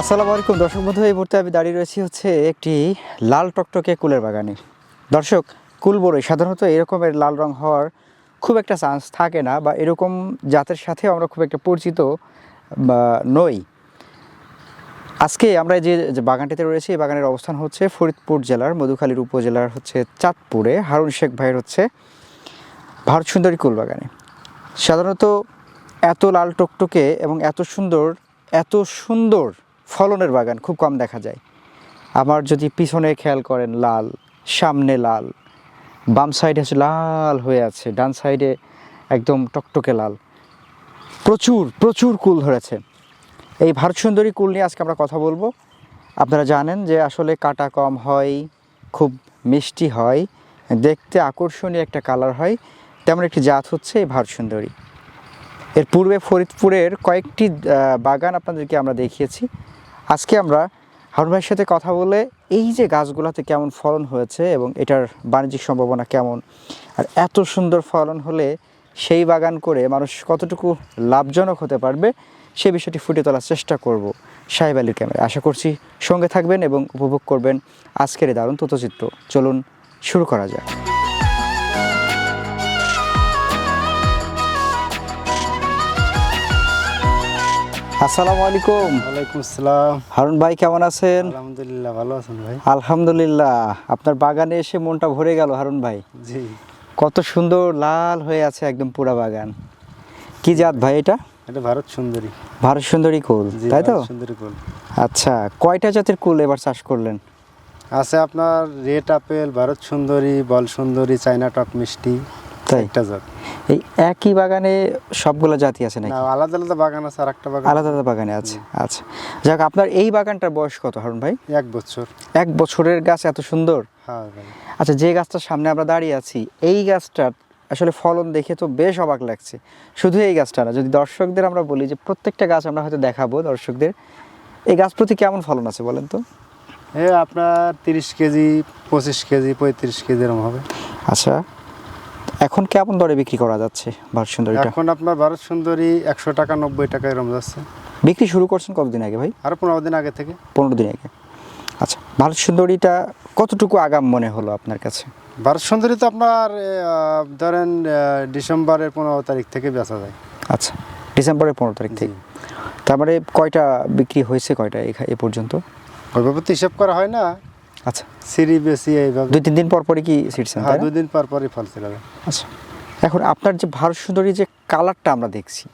আসসালামু আলাইকুম। দর্শক বন্ধু, এই মুহূর্তে আমি দাঁড়িয়ে রয়েছি হচ্ছে একটি লাল টকটকে কুলের বাগানে। দর্শক, কুল বড়ই। সাধারণত এরকমের লাল রং হওয়ার খুব একটা চান্স থাকে না বা এরকম জাতের সাথে আমরা খুব একটা পরিচিত বা নই। আজকে আমরা যে বাগানটিতে রয়েছি, এই বাগানের অবস্থান হচ্ছে ফরিদপুর জেলার, মধুখালীর উপজেলার হচ্ছে চাঁদপুরে। হারুন শেখ ভাইয়ের হচ্ছে ভারত সুন্দরী কুল বাগানে। সাধারণত এত লাল টকটকে এবং এত সুন্দর এত সুন্দর ফলনের বাগান, খুব কম দেখা যায়। আমার যদি পিছনে খেয়াল করেন লাল, সামনে লাল, বাম সাইডে হচ্ছে লাল হয়ে আছে, ডান সাইডে একদম টকটকে লাল। প্রচুর প্রচুর কুল ধরেছে। এই ভারত সুন্দরী কুল নিয়ে আজকে আমরা কথা বলব। আপনারা জানেন যে আসলে কাটা কম হয়, খুব মিষ্টি হয়, দেখতে আকর্ষণীয় একটা কালার হয়, তেমন একটি জাত হচ্ছে এই ভারত সুন্দরী। এর পূর্বে ফরিদপুরের কয়েকটি বাগান আপনাদেরকে আমরা দেখিয়েছি। আজকে আমরা হারুন ভাইয়ের সাথে কথা বলে এই যে গাছগুলোতে কেমন ফলন হয়েছে এবং এটার বাণিজ্যিক সম্ভাবনা কেমন, আর এত সুন্দর ফলন হলে সেই বাগান করে মানুষ কতটুকু লাভজনক হতে পারবে, সে বিষয়টি ফুটে তোলার চেষ্টা করব সাহেব আলীর ক্যামেরা আশা করছি সঙ্গে থাকবেন এবং উপভোগ করবেন আজকের এই দারুণ তথ্যচিত্র। চলুন শুরু করা যাক। আসসালামু আলাইকুম। ওয়ালাইকুম আসসালাম। হারুন ভাই কেমন আছেন? আলহামদুলিল্লাহ ভালো আছেন ভাই। আলহামদুলিল্লাহ আপনার বাগানে এসে মনটা ভরে গেল হারুন ভাই। জি। কত সুন্দর লাল হয়ে আছে একদম পুরা বাগান। কি জাত ভাই এটা? এটা ভারত সুন্দরী। ভারত সুন্দরী কুল তাই তো? সুন্দরী কুল। আচ্ছা কয়টা জাতের কুল এবার চাষ করলেন? আছে আপনার রেড আপেল ভারত সুন্দরী বল সুন্দরী চাইনা টক মিষ্টি। তাই? একটা জাত। এই একই বাগানে সবগুলো জাতি আছে নাকি? আলাদা আলাদা বাগান আছে আর একটা বাগান আলাদা আলাদা বাগানে আছে। আচ্ছা। যাক আপনার এই বাগানটার বয়স কত হারুন ভাই? এক বছর। এক বছরের গাছ এত সুন্দর? হ্যাঁ আচ্ছা যে গাছটার সামনে আমরা দাঁড়িয়ে আছি এই গাছটার আসলে ফলন দেখে তো বেশ অবাক লাগছে। শুধু এই গাছটা না যদি দর্শকদের আমরা বলি যে প্রত্যেকটা গাছ আমরা হয়তো দেখাবো দর্শকদের এই গাছ প্রতি কেমন ফলন আছে বলেন তো? এ আপনার তিরিশ কেজি পঁচিশ কেজি পঁয়ত্রিশ কেজি এরকম হবে। আচ্ছা। এখন কেমন দরে বিক্রি করা যাচ্ছে ভারত সুন্দরীটা? এখন আপনার ভারত সুন্দরী একশো টাকা নব্বই টাকা এরকম যাচ্ছে। বিক্রি শুরু করছেন কতদিন আগে ভাই? আরও পনেরো দিন আগে থেকে। পনেরো দিন আগে। আচ্ছা ভারত সুন্দরীটা কতটুকু আগাম মনে হলো আপনার কাছে? ভারত সুন্দরী তো আপনার ধরেন ডিসেম্বরের পনেরো তারিখ থেকে বেচা যায়। আচ্ছা ডিসেম্বরের পনেরো তারিখ থেকে। তার মানে কয়টা বিক্রি হয়েছে কয়টা এ পর্যন্ত? ওইভাবে তো হিসাব করা হয় না। আচ্ছা। সিঁড়ি বেশি এইভাবে। দুই তিন দিন পর পরই কি ছিটছেন হ্যাঁ দুই দিন পর পরই ফল ছিল। আচ্ছা। এখন আপনার যে ভারত সুন্দরী যে কালারটা আমরা দেখছি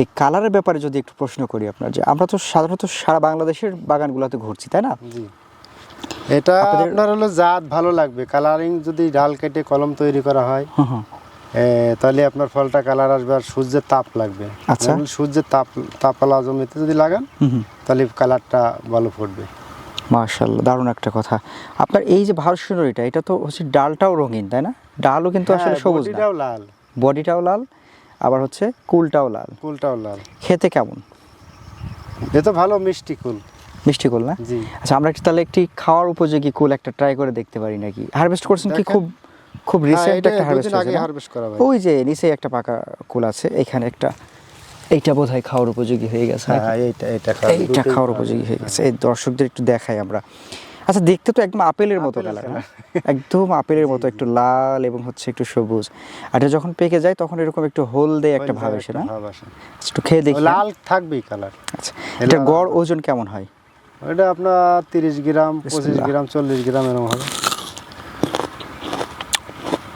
এই কালারের ব্যাপারে যদি একটু প্রশ্ন করি আপনার যে আমরা তো সাধারণত সারা বাংলাদেশের বাগানগুলোতে ঘুরছি তাই না? এটা আপনার হলো জাত ভালো লাগবে। কালারিং যদি ডাল কেটে কলম তৈরি করা হয় তাহলে আপনার ফলটা কালার আসবে আর সূর্যের তাপ লাগবে। আচ্ছা। সূর্যের তাপ তাপালা জমিতে যদি লাগান তাহলে কালারটা ভালো ফুটবে। মার্শাল্লাহ দারুণ একটা কথা। আপনার এই যে ভারত সুন্দরীটা এটা তো হচ্ছে ডালটাও রঙিন তাই না? ডালও কিন্তু আসলে হ্যাঁ, সবুজ না। বডিটাও লাল। বডিটাও লাল আবার হচ্ছে কুলটাও লাল। কুলটাও লাল। খেতে কেমন? এ তো ভালো মিষ্টি কুল। মিষ্টি কুল না? জি। আচ্ছা আমরা একটু তাহলে একটি খাওয়ার উপযোগী কুল একটা ট্রাই করে দেখতে পারি নাকি? হারভেস্ট করছেন কি? খুব খুব হ্যাঁ, রিসেন্ট একটা হারভেস্ট করা ভাই ওই যে নিচে একটা পাকা কুল আছে এখানে একটা। এইটা বোধহয় খাওয়ার উপযোগী হয়ে গেছে হ্যাঁ এইটা খাওয়ার উপযোগী হয়ে গেছে। এই দর্শকদের একটু দেখাই আমরা। আচ্ছা দেখতে তো একদম আপেলের মতো কালার একদম আপেলের মতো একটু লাল এবং হচ্ছে একটু সবুজ। আর এটা যখন পেকে যায় তখন এরকম একটু হলদে একটা ভাব আসে না? একটু খেয়ে দেখি। লাল থাকবেই কালার। আচ্ছা এটা গড় ওজন কেমন হয়? ওটা আপনার তিরিশ গ্রাম পঁচিশ গ্রাম চল্লিশ গ্রাম এরকম হবে।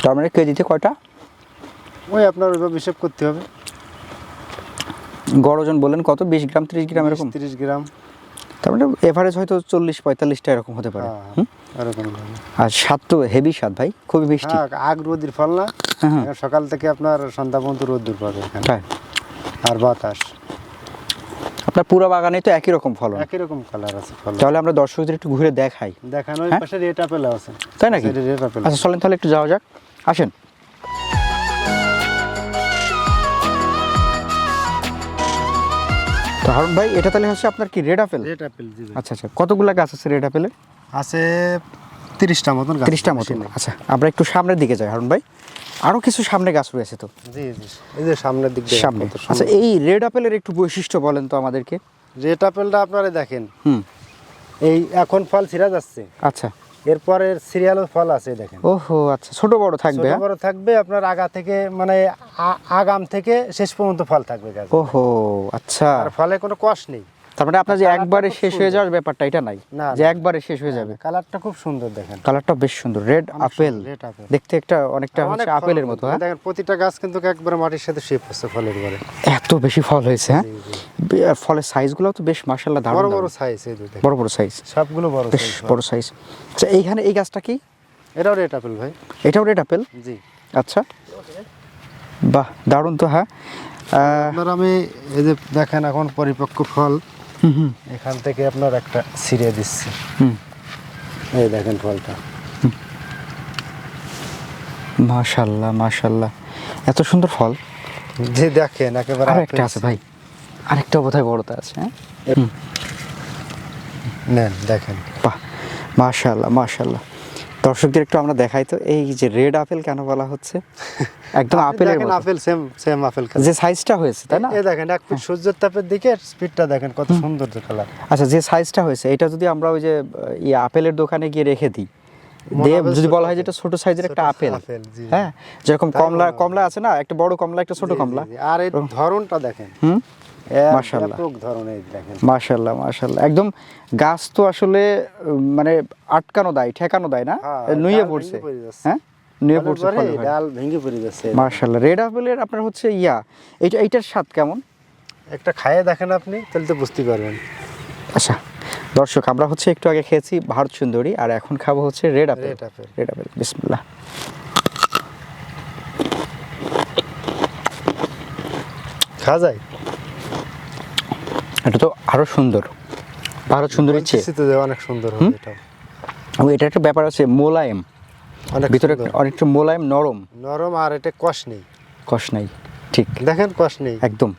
তার মানে কেজিতে কয়টা? ওই আপনার ওইভাবে হিসেব করতে হবে। গড় ওজন বললেন কত? বিশ গ্রাম ত্রিশ গ্রাম এরকম? তিরিশ গ্রাম। তার মানে এভারেজ হয়তো চল্লিশ পঁয়তাল্লিশটা এরকম হতে পারে। হ্যাঁ। আর স্বাদ তো হেভি স্বাদ ভাই খুবই মিষ্টি। হ্যাঁ আগ রোদির ফল না? হ্যাঁ সকাল থেকে আপনার সন্ধ্যা পর্যন্ত রোদ্দুর পাবে। আর বাতাস। আপনার পুরো বাগানে তো একই রকম ফলন। একই রকম কালার আছে ফল তাহলে আমরা দর্শকদের একটু ঘুরে দেখাই। দেখানো ওই? পাশে রেট আপেল আছে। তাই নাকি? রেট আপেল আচ্ছা চলেন তাহলে একটু যাওয়া যাক। আসেন। তো হারুন ভাই এটা তাহলে হচ্ছে আপনার কি রেড আপেল রেট আপেল জি ভাই। আচ্ছা আচ্ছা কতগুলা গাছ আছে রেড আপেলের আছে তিরিশটা মতন গাছ তিরিশটা বেশি মতো আচ্ছা আমরা একটু সামনের দিকে যাই হারুন ভাই। আরও কিছু সামনে গাছ রয়েছে তো? জি জি এই যে সামনের দিক সামনে। আচ্ছা এই রেড আপেলের একটু বৈশিষ্ট্য বলেন তো আমাদেরকে। রেড আপেলটা আপনারা দেখেন। হুম। এই এখন ফল ছিঁড়া যাচ্ছে। আচ্ছা। এরপরে সিরিয়ালও ফল আছে দেখেন। ওহো আচ্ছা ছোট বড় থাকবে ছোট হ্যাঁ? বড় থাকবে আপনার আগা থেকে মানে আগাম থেকে শেষ পর্যন্ত ফল থাকবে গাছ। ওহো আচ্ছা। আর ফলে কোনো কষ নেই। তার মানে আপনার যে একবারে শেষ হয়ে যাওয়ার ব্যাপারটা এটা নাই। না, যে একবারে শেষ হয়ে যাবে। কালারটা খুব সুন্দর দেখেন। কালারটা বেশ সুন্দর। Red apple. দেখতে একটা অনেকটা হচ্ছে আপেলের মতো হ্যাঁ? দেখেন প্রতিটা গাছ কিন্তু একবারে মাটির সাথে শেপ হচ্ছে ফলের পরে এত বেশি ফল হয়েছে হ্যাঁ। ফলের সাইজগুলো তো বেশ মাশাআল্লাহ দারুণ বড় বড় সাইজ এই দুটো বড় বড় সাইজ সবগুলো বড় সাইজ বড় সাইজ আচ্ছা এইখানে এই গাছটা কি? এটাও রেড আপেল ভাই। এটাও রেড আপেল জি। আচ্ছা। বাহ দারুণ তো হ্যাঁ? আপনার আমি এই যে দেখেন এখন পরিপক্ক ফল। এখান থেকে আপনার একটা ছিঁড়ে দিচ্ছি। হুম। এই দেখেন ফলটা। মাশাল্লাহ মাশাল্লাহ। এত সুন্দর ফল। যে দেখেন একেবারে আর একটা আছে ভাই। আরেকটা বোধহয় বড়টা আছে হ্যাঁ? নেন দেখেন। বাহ মাশাল্লাহ মাশাল্লাহ। দর্শকদের একটু আমরা দেখাই তো এই যে রেড আপেল কেন বলা হচ্ছে? একদম আপেল আপেলের দেখেন আপেল সেম সেম আপেল যে সাইজটা হয়েছে তাই না? এই দেখেন এক ফুট সূর্যের তাপের দিকে স্পিডটা দেখেন কত সুন্দর যে কালার আচ্ছা যে সাইজটা হয়েছে এটা যদি আমরা ওই যে আপেলের দোকানে গিয়ে রেখে দিই দিয়ে যদি বলা হয়। যেটা ছোট সাইজের একটা আপেল। হ্যাঁ যেরকম কমলা কমলা আছে না? একটা বড় কমলা একটা ছোট কমলা। আর ধরনটা দেখেন। হুম? মাশাল্লাহ মাশাল্লাহ একদম গাছ তো আসলে মানে আটকানো দেয় ঠেকানো দেয় না? হ্যাঁ, নুয়ে পড়ছে। হ্যাঁ? নুয়ে পড়ছে। ডাল ভেঙে পড়ে যাচ্ছে। মাশাল্লাহ রেড আপেলের আপনার হচ্ছে ইয়া এইটা এইটার স্বাদ কেমন? একটা খায়ে দেখেন আপনি তাহলে তো বুঝতে পারবেন। আচ্ছা। দর্শক আমরা হচ্ছে একটু আগে খেয়েছি ভারত সুন্দরী আর এখন খাব হচ্ছে red apple Red apple। Red apple বিসমিল্লাহ। খাওয়া যায়? এটা তো আরও সুন্দর। ভারত সুন্দরীর চেয়ে। অনেক সুন্দর হবে এটা এবং এটা একটা ব্যাপার আছে মোলায়েম। অনেক ভিতরে অনেকটা মোলায়েম নরম। নরম আর এটা কষ নেই। কষ নাই ঠিক। দেখেন কষ নেই। একদম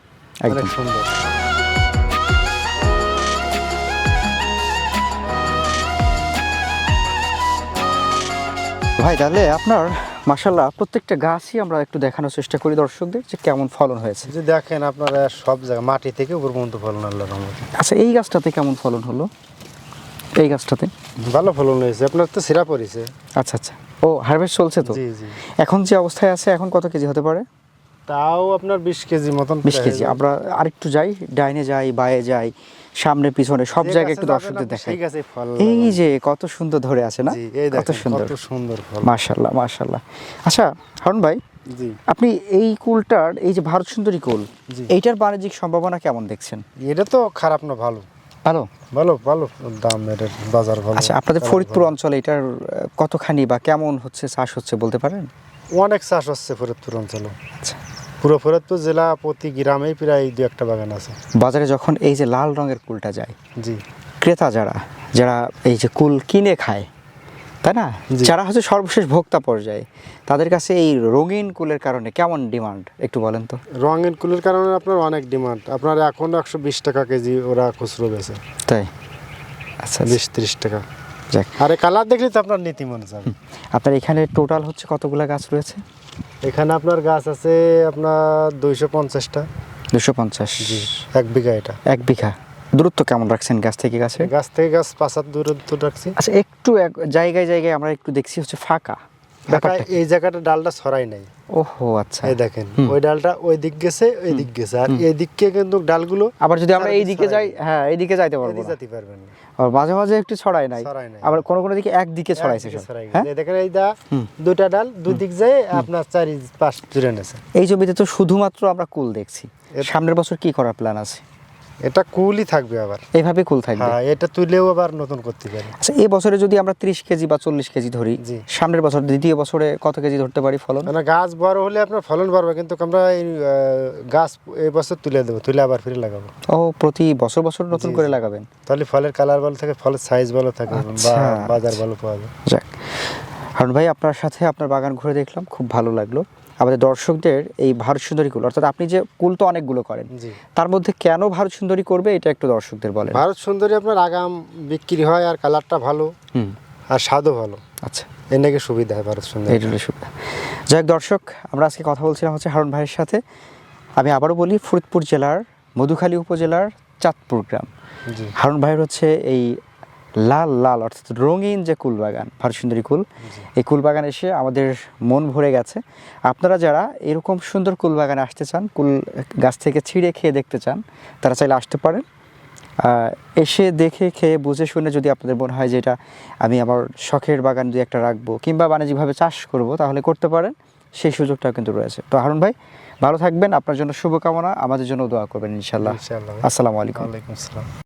একদম। সুন্দর। ভাই তাহলে আপনার মাসাল্লাহ প্রত্যেকটা গাছই আমরা একটু দেখানোর চেষ্টা করি দর্শকদের যে কেমন ফলন হয়েছে। যে দেখেন আপনারা সব জায়গায় মাটি থেকে উপর পর্যন্ত ফলন আল্লাহ রহমতে আচ্ছা এই গাছটাতে কেমন ফলন হলো? এই গাছটাতে? ভালো ফলন হয়েছে আপনার তো সিরা পড়েছে আচ্ছা আচ্ছা। ও হারভেস্ট চলছে তো? জি জি। এখন যে অবস্থায় আছে এখন কত কেজি হতে পারে? তাও আপনার বিশ কেজি মতন বিশ কেজি। আমরা আরেকটু যাই ডাইনে যাই বায়ে যাই। সামনে পিছনে সব জায়গায় একটু দর্শকদের দেখাই। এই যে কত সুন্দর ধরে আছে না? কত সুন্দর। সুন্দর মাশাল্লাহ মাশাল্লাহ আচ্ছা হারুন ভাই আপনি এই কুলটার এই যে ভারত সুন্দরী কুল এইটার বাণিজ্যিক সম্ভাবনা কেমন দেখছেন? এটা তো খারাপ না ভালো। ভালো? ভালো ভালো। দাম এটার বাজার ভালো। আচ্ছা আপনাদের ফরিদপুর অঞ্চলে এটার কতখানি বা কেমন হচ্ছে চাষ হচ্ছে বলতে পারেন? অনেক চাষ হচ্ছে ফরিদপুর অঞ্চলে। আচ্ছা। পুরো ফরিদপুর জেলা প্রতি গ্রামেই প্রায় দু একটা বাগান আছে। বাজারে যখন এই যে লাল রঙের কুলটা যায় জি। ক্রেতা যারা যারা এই যে কুল কিনে খায় তাই না? যারা হচ্ছে সর্বশেষ ভোক্তা পর্যায়ে তাদের কাছে এই রঙিন কুলের কারণে কেমন ডিমান্ড? একটু বলেন তো। রঙিন কুলের কারণে আপনার অনেক ডিমান্ড। আপনার এখন একশো বিশ টাকা কেজি ওরা খুচরো বেছে তাই? আচ্ছা বিশ ত্রিশ টাকা। যাক। আর কালার দেখলে তো আপনার নীতি মনে যাবে আপনার এখানে টোটাল হচ্ছে কতগুলো গাছ রয়েছে? এখানে আপনার গাছ আছে আপনার দুইশো পঞ্চাশটা। দুশো পঞ্চাশ। এক বিঘা এটা। এক বিঘা। দূরত্ব কেমন রাখছেন গাছ থেকে গাছে? গাছ থেকে গাছ পাঁচ হাত দূরত্ব রাখছি। আচ্ছা একটু এক জায়গায় জায়গায় আমরা একটু দেখছি হচ্ছে ফাঁকা? এই জায়গাটা ডালটা ছড়াই নাই। ওহো আচ্ছা। এই দেখেন ওই ডালটা ওই দিক গেছে ওই দিক গেছে। আর এই দিককে কিন্তু ডালগুলো আবার যদি আমরা এই দিকে যাই হ্যাঁ এই দিকে যাইতে পারব না। যেতে পারবেন না। আর মাঝে মাঝে একটু ছড়াই নাই। আবার কোনো কোনো দিকে একদিকে ছড়াইছে একদিকে সব। ছড়াই গেছে। হ্যাঁ? দেখেন এই দা। দুইটা ডাল দুই দিক যায় আপনার চারি পাঁচ জুড়ে নেছে। এই জমিতে তো শুধুমাত্র আমরা কুল দেখছি। সামনের বছর কি করার প্ল্যান আছে? এটা কুলই থাকবে আবার। এইভাবে কুল থাকবে? হ্যাঁ এটা তুলেও আবার নতুন করতে পারি। আচ্ছা এই বছরে যদি আমরা ত্রিশ কেজি বা চল্লিশ কেজি ধরি। সামনের বছর দ্বিতীয় বছরে কত কেজি ধরতে পারি ফলন? মানে গাছ বড় হলে আপনার ফলন বাড়বে কিন্তু আমরা এই গাছ এই বছর তুলে দেবো তুলে আবার ফিরে লাগাবো। ও প্রতি বছর বছর নতুন করে লাগাবেন? তাহলে ফলের কালার ভালো থাকে ফলের সাইজ ভালো থাকে বা আচ্ছা, বাজার ভালো পাওয়া যায়। যাক। হারুন ভাই আপনার সাথে আপনার বাগান ঘুরে দেখলাম খুব ভালো লাগল। আমাদের দর্শকদের এই ভারত সুন্দরী কুল অর্থাৎ আপনি যে কুল তো অনেকগুলো করেন তার মধ্যে কেন ভারত সুন্দরী করবে এটা একটু দর্শকদের বলেন। ভারত সুন্দরী আপনার আগাম বিক্রি হয় আর কালারটা ভালো হুম। আর স্বাদও ভালো। আচ্ছা। এর নাকি সুবিধা হয় ভারত সুন্দরী? হলো সুবিধা। যাই হোক দর্শক আমরা আজকে কথা বলছিলাম হচ্ছে হারুন ভাইয়ের সাথে। আমি আবারও বলি ফরিদপুর জেলার মধুখালী উপজেলার চাঁদপুর গ্রাম। হারুন ভাইয়ের হচ্ছে এই লাল লাল অর্থাৎ রঙিন যে কুল বাগান ভারত সুন্দরী কুল এই কুল বাগান এসে আমাদের মন ভরে গেছে। আপনারা যারা এরকম সুন্দর কুল বাগানে আসতে চান কুল গাছ থেকে ছিঁড়ে খেয়ে দেখতে চান তারা চাইলে আসতে পারেন। এসে দেখে খেয়ে বুঝে শুনে যদি আপনাদের মনে হয় যে এটা আমি আমার শখের বাগান দুই একটা রাখব কিংবা বাণিজ্যিকভাবে চাষ করব তাহলে করতে পারেন। সেই সুযোগটাও কিন্তু রয়েছে। তো হারুন ভাই ভালো থাকবেন। আপনার জন্য শুভকামনা। আমাদের জন্য দোয়া করবেন ইনশাল্লাহ ইনশাআল্লাহ। আসসালামু আলাইকুম। ওয়ালাইকুম আসসালাম।